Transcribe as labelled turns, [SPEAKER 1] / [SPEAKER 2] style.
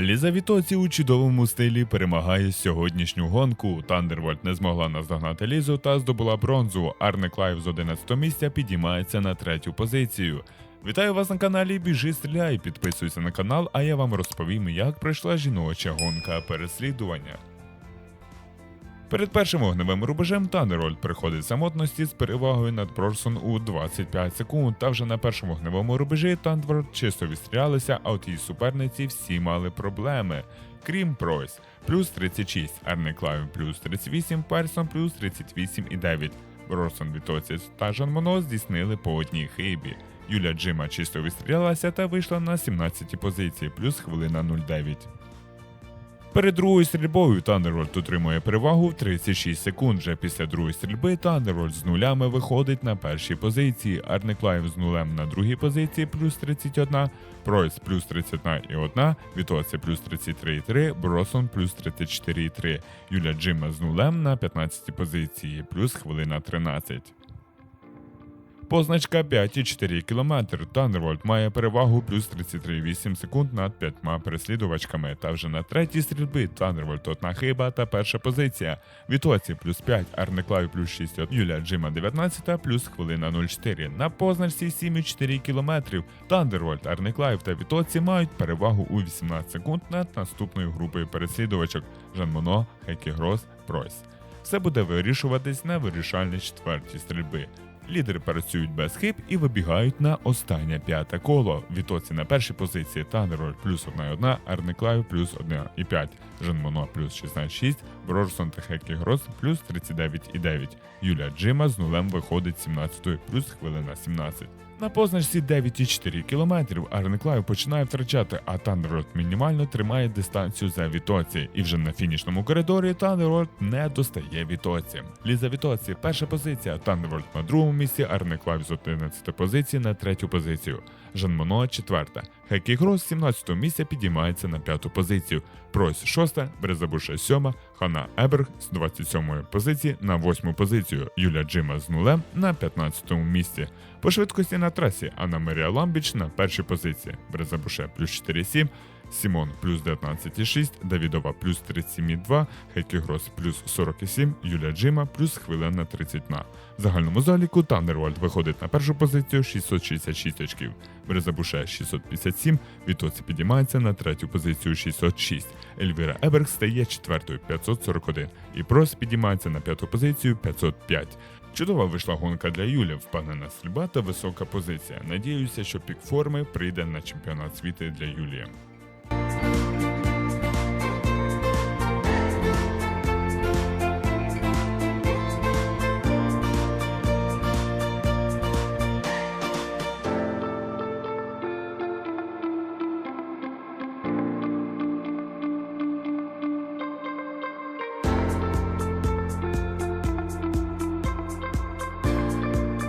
[SPEAKER 1] Ліза Вітоці у чудовому стилі перемагає сьогоднішню гонку. Тандервольт не змогла наздогнати Лізу та здобула бронзу. Арне Клайв з 11 місця підіймається на третю позицію. Вітаю вас на каналі Біжи Стріляй. Підписуйся на канал, а я вам розповім, як пройшла жіноча гонка переслідування. Перед першим вогневим рубежем Танерольд приходить самотності з перевагою над Брорсон у 25 секунд. Та вже на першому вогневому рубежі Тандворд чисто відстрілялися, а от її суперниці всі мали проблеми. Крім Пройс, плюс 36, Арне Клайв плюс 38, Персон плюс 38 і 9. Брорсон Вітоціс та Жан Моно здійснили по одній хибі. Юля Джима чисто відстрілялася та вийшла на 17 позиції, плюс хвилина 09. Перед другою стрільбою Тандервольд отримує перевагу в 36 секунд. Вже після другої стрільби Тандервольд з нулями виходить на першій позиції. Арне Клайв з нулем на другій позиції плюс 31, Пройс плюс 31 і 1, Вітоці плюс 33,3, Бросон плюс 34,3, Юля Джима з нулем на 15 позиції, плюс хвилина 13. Позначка 5,4 км. Тандервольд має перевагу плюс 33,8 секунд над п'ятьма переслідувачками. Та вже на третій стрільбі Тандервольд одна хиба та перша позиція. Вітоці плюс 5, Арнеклаві плюс 6, Юлія Джима 19 плюс хвилина 04. На позначці 7,4 км. Тандервольд, Арнеклайв та Вітоці мають перевагу у 18 секунд над наступною групою переслідувачок Жан Моно, Хекі Грос, Пройс. Все буде вирішуватись на вирішальній четвертій стрільби. Лідери працюють без хиб і вибігають на останнє п'яте коло. Вітоці на першій позиції Танероль плюс 1,1, Арниклаю плюс 1,5, Женмоно плюс 16,6, Брорсон та Хекі Грос плюс 39,9. Юля Джима з нулем виходить 17 плюс хвилина 17. На позначці 9,4 км Арниклаю починає втрачати, а Тандерот мінімально тримає дистанцію за Вітоці. І вже на фінішному коридорі Тандерот не достає Вітоці. Ліза Вітоці перша позиція, Тандерот на другому місці, Арниклав з 11 позиції на третю позицію. Жан Моно четверта. Хекі Грос з 17 місця підіймається на п'яту позицію. Пройс шоста, Брезабуша сьома, Хана Еберг з 27 позиції на восьму позицію. Юля Джима з нулем на 15 місці. По швидкості на трасі Анна Марія Ламбіч на першій позиції. Брезабуше плюс 4,7, Сімон плюс 19,6, Давідова плюс 37,2, Хекі Грос плюс 47, Юля Джима плюс хвилина 30 на. В загальному заліку Тандервольд виходить на першу позицію 666 очків. Брезабуше 657, Вітоці підіймається на третю позицію 606. Ельвіра Еберг стає четвертою 541. І Прос підіймається на п'яту позицію 505. Чудова вийшла гонка для Юлі, впевнена стрільба та висока позиція. Надіюся, що пік форми прийде на чемпіонат світу для Юлії.